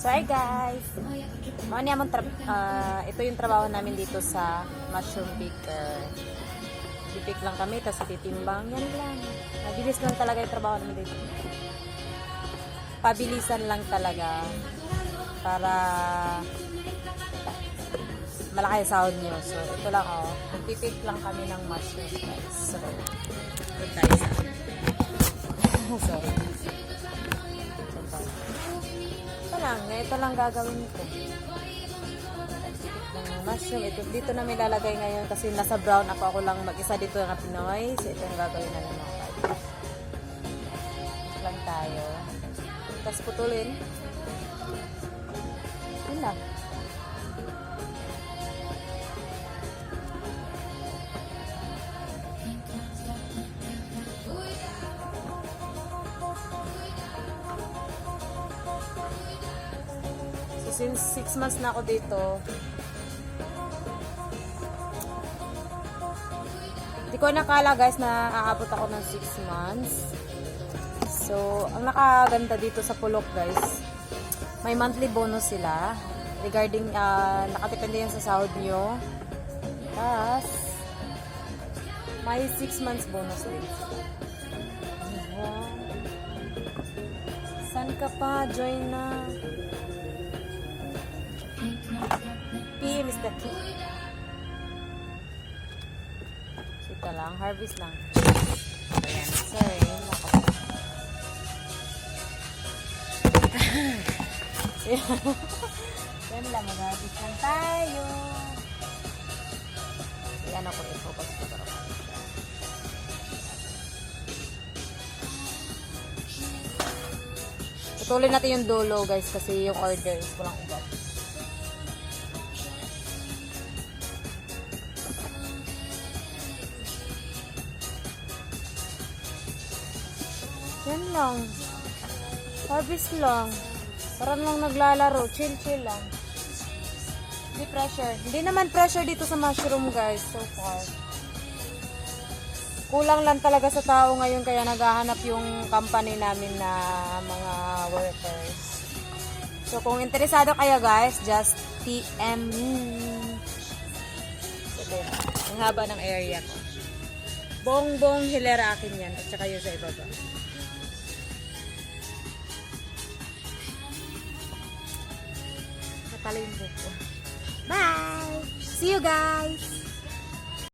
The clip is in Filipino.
So, hi guys! Mga niya tra- ah, ito yung trabaho namin dito sa mushroom picker. Pipik lang kami, tapos titimbang. Yan lang. Mabilis lang talaga yung trabaho namin dito. Pabilisan lang talaga para malaki sahod nyo. So, ito lang oh. Nagpipik lang kami ng mushroom guys. So, tayo sa Sorry. Ito lang, gagawin ko. Ng mushroom, ito, dito na may lalagay ngayon kasi nasa brown ako, ako lang mag-isa dito na Pinoy. So, ito yung gagawin na mga guys. lang tayo. Tapos putulin. Yun lang. Since 6 months na ako dito, Hindi ko nakala guys na aabot ako ng 6 months. So, ang nakaganda dito sa Pulok guys, may monthly bonus sila. Regarding, ah, nakatipende yan sa sahod nyo. Tapos, may 6 months bonus din. San ka pa? Join na. Mr. P. Kita lang, harvest lang. Ayan, sorry. Yan lang, mag-harvest lang tayo. Yan ako, i-focus ko para Putulin natin yung dulo guys kasi yung orders walang ugat. Yan lang. Harvest lang. Parang lang naglalaro. Chill, chill lang. Hindi pressure. Hindi naman pressure dito sa mushroom guys so far. Kulang lang talaga sa tao ngayon kaya naghahanap yung company namin na mga workers. So kung interesado kayo guys, just PM me. Diba? Ang haba ng area ko. Bong-bong hilera akin yan at saka yung sa ibaba. Natalo yung buhok ko. Bye! See you guys!